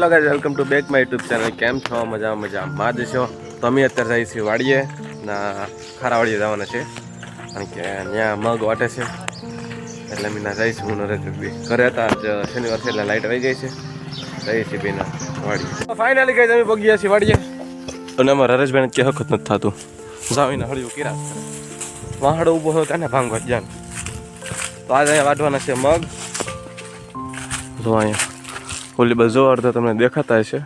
Hello guys welcome to back my YouTube channel કેમ છો? મજા મજા માં જ છો? તો અમે અત્યારે જઈએ છીએ વાડીએ. ના ખારાવાડીએ જવાના છે. કારણ કે ત્યાં મગ વાટે છે. એટલે અમે ના જઈશું હું નરેશ બી ઘરે હતા જ શનિવાર છે એટલે લાઇટ આવી ગઈ છે. જઈએ છીએ બેના વાડીએ. ફાઇનલી ગઈ અમે પગી છીએ વાડીએ. અને અમારા હરેશભાઈને કે હકત નથી થતું. જાવીને હળિયું કિરા વાહડો ઊભો હોય તેને ભાંગવા જાન. તો આજે અહીંયા વાટવાના છે મગ. જો અહીંયા. ઓલી બાજુ અડધા તમને દેખાતા હશે.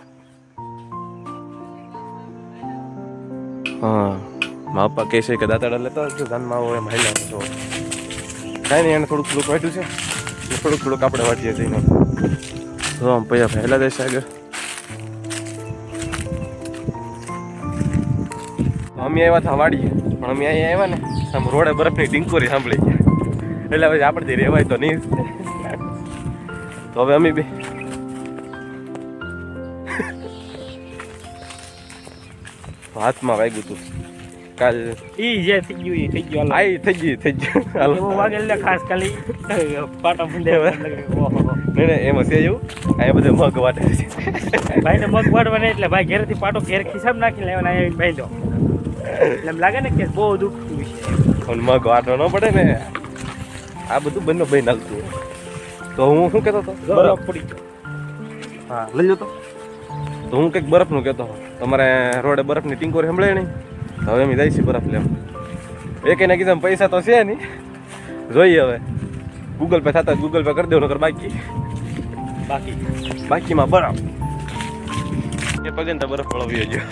હા મા પપ્પા કહે છે કે દાતાડા લેતા આવજો ધાનમાં આવો એમ હાલ્યા છો કાંઈ નહીં, એને થોડુંક થોડુંક વાટ્યું છે. થોડુંક થોડુંક આપણે વાટીએ જઈને. તો આમ પૈયા પહેલા દેશે આગળ. અમે આવ્યા હતા વાડીએ, પણ અમે અહીંયા આવ્યા ને આમ રોડે બરફની ટીંકોરી સાંભળી. એટલે હવે આપણેથી રહેવાય તો નહીં. તો હવે અમે બી હાથમાં વાગ્યું હતું કાલ ઈ જે થઈ ગયું ઈ થઈ ગયું. આઈ થઈ ગઈ થઈ ગયું. હાલો. વાગેલ ને ખાસ ખાલી પાટા ભૂલે ઓહો. નહીં નહીં એમાં છે એવું? આ બધે મગ વાટે છે. ભાઈને મગ વાળવાને એટલે ભાઈ ઘેરેથી પાટો ઘેર ખિસ્સામાં નાખી લેવાના ભાઈ બાંધ્યો એટલે એમ લાગે ને કે બહુ દુખતું છે. પણ મગ વાટો ન પડે ને. આ બધું બંને ભાઈ નાખતું તો હું શું કહેતો હતો? બરફ પડી હા લઈ જતો તો હું કંઈક બરફનું કહેતો હતો તમારે રોડે બરફની ટીંકોરી સંભળાય નહીં? તો હવે અમે જઈશું બરફ લેવા. એક એને કીધું પૈસા તો છે નહીં. જોઈએ હવે. ગૂગલ પે થતા ગૂગલ પે કરી દેવું નકર બાકી. બાકી. બાકીમાં બરફ. એ પગે તો બરફ પળવી ગયો.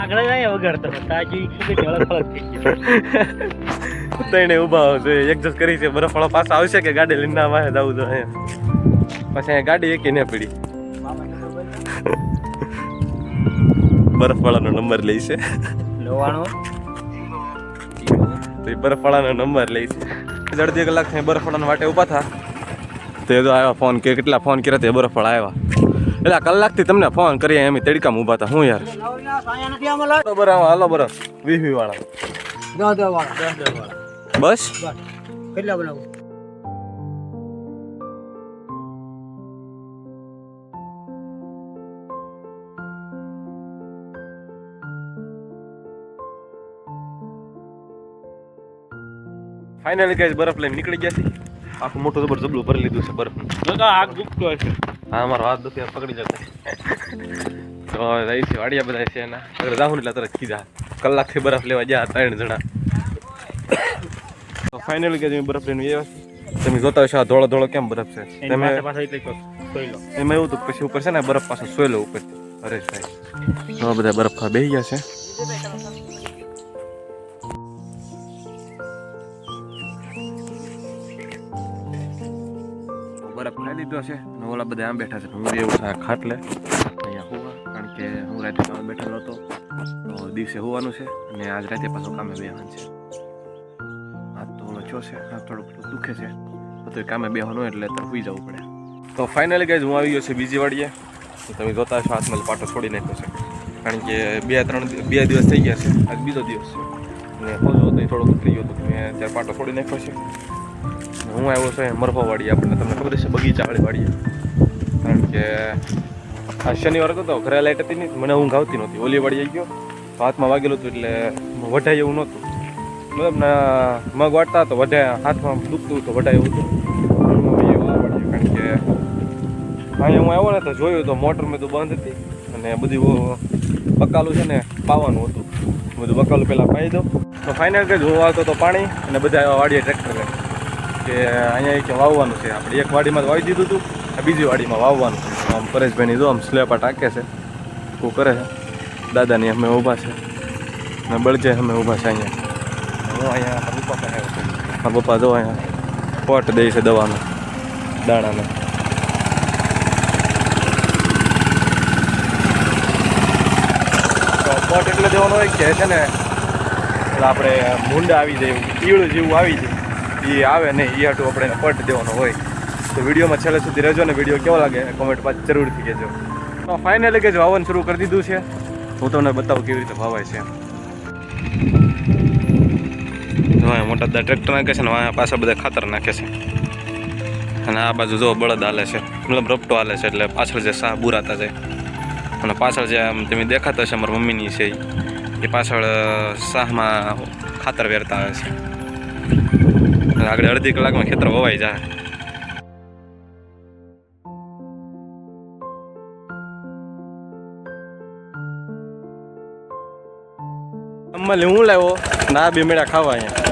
આગળ જાય વગાડતો તાજી ખૂબ જ અલગ અલગ થઈ ગયો. તઈને ઊભા છે એડજસ્ટ કરી છે. બરફ વાળો પાછા આવશે કે ગાડી લઈને ના વાહે જવું તો અહીંયા? પછી અહીંયા ગાડી એકી ને પડી. બરફ વાળાનો નંબર લઈ છે. તો એ બરફ વાળાનો નંબર લઈ છે. અડધી કલાક થઈ બરફ વાળાના વાટે ઊભા થા. તો તો આવ્યા ફોન કે કેટલા ફોન કર્યા તે બરફ વાળા આવ્યા એટલે કલાકથી તમને ફોન કરીએ એમ તડકામાં ઊભા હતા હું યાર? બરાબર હાલો બરફ. વીસ વી વાળા. બસ. કેટલા બનાવું? ફાઇનલી કઈ બરફ લઈને નીકળી ગયા છે આખું મોટું જબર જબલું ભરી લીધું છે બરફ તો આગ ગુપતો હશે. હા અમારો હાથ દુખી પકડી જતો તો રહી છે વાડિયા બધા છે એના. અગર જાહું એટલે તરત કીધા કલાકથી બરફ લેવા ગયા ત્રણ જણા. તો ફાઇનલી કે બરફ લઈને આવ્યા છીએ. તમે જોતા હશો આ ધોળો ધોળો કેમ બરફ છે? તમે એમાં એવું હતું પછી ઉપર છે ને બરફ પાછો સોયલો ઉપર હરેશભાઈ. તો બધા બરફ ખા બેસી ગયા છે. લીધો છે. અને ઓલા બધા આમ બેઠા છે. હું એવું થાય ખાટલે. અહીંયા હોવા. કારણ કે હું રાતે કામે બેઠેલો હતો. તો દિવસે હોવાનું છે. અને આજ રાતે પાછો કામે બેહવાનું છે. હાથ તો ઓલો છો છે. હાથ થોડુંક દુખે છે. તો કામે બેહવાનું એટલે તો સુઈ જવું પડે. તો ફાઇનલી ગઈ હું આવી ગયો છે બીજી વાડીએ તમે જોતા હશો, હાથમાં પાટો છોડી નાખ્યો છે. કારણ કે બે, ત્રણ બે દિવસ થઈ ગયા છે. આજ બીજો દિવસ છે. અને હોજો તો થોડોક થઈ ગયો તો મેં ત્યારે પાટો છોડી નાખ્યો છે. હું આવ્યો છું મરફાવાડી મરફા વાડી આપણને તમને ખબર છે બગીચાવાળી વાડીએ કારણ કે આ શનિવાર હતો ઘરે લાઈટ હતી નહીં, મને ઊંઘ આવતી નહોતી. ઓલી વાડી આવી ગયો. હાથમાં વાગેલું હતું એટલે વઢાય એવું નહોતું. મતલબ મગ વાટતા તો વધે હાથમાં દુખતું વઢાય હતું. પણ એવું વાડીએ, કારણ કે અહીંયા હું આવ્યો ને તો જોયું તો મોટર મેં તો બંધ હતી. અને બધું બકાલું છે ને, પાવાનું હતું. બધું બકાલું પહેલાં પાઈ દો તો ફાઇનલ કે જોવા આવતો તો પાણી અને બધા વાડીએ ટ્રેક્ટર કે અહીંયા કે વાવવાનું છે. આપણે એક વાડીમાં વાવી દીધું હતું બીજી વાડીમાં વાવવાનું છે. આમ પરેશભાઈની જો આમ સ્લેપા ટાંકે છે શું કરે છે. દાદાની અમે ઊભા છે. ને બળજે અમે ઊભા છે અહીંયા. હું અહીંયા મારા પપ્પા જો અહીંયા પોટ દે છે દવાનો દાણાનો. તો પોટ એટલે દેવાનો હોય કે છે ને એટલે આપણે મુંડા આવી જાય ઈળ જેવું આવી જાય. એ આવે નહીં એ હાટું આપણે એને પટ દેવાનો હોય. તો વિડીયોમાં છેલ્લે સુધી રહેજો ને વીડિયો કેવો લાગે કોમેન્ટ પાછ જરૂરથી કહેજો. તો ફાઇનલી કે વાવન શરૂ કરી દીધું છે. હું તમને બતાવું કેવી રીતે વાવાય છે મોટા બધા ટ્રેક્ટર નાખે છે ને પાછા બધા ખાતર નાખે છે. અને આ બાજુ જો બળદ હાલે છે. મતલબ રપટો હાલે છે, એટલે પાછળ જે શાહ બુરાતા છે. અને પાછળ જે આમ તમે દેખાતા હશે મારા મમ્મીની છે. એ પાછળ સાહમાં ખાતર વેરતા આવે છે. આગળ અડધી કલાકમાં ખેતર વવાઈ જાય. અમલી હું લાવ્યો? ના, બે મેળા ખાવા અહીંયા.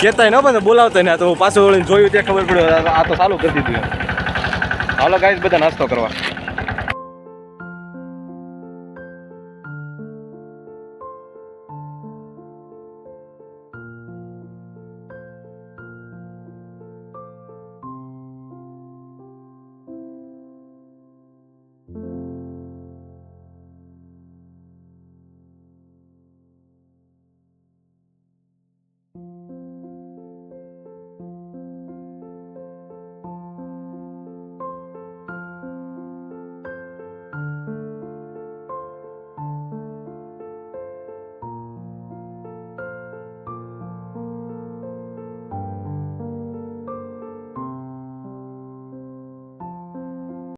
કેતા ન પણ બોલાવતા ને. તો પાછું જોયું, ત્યાં ખબર પડ્યો આ તો ચાલુ કરી દીધું હાલો, ગાઈસ, બધા નાસ્તો કરવા.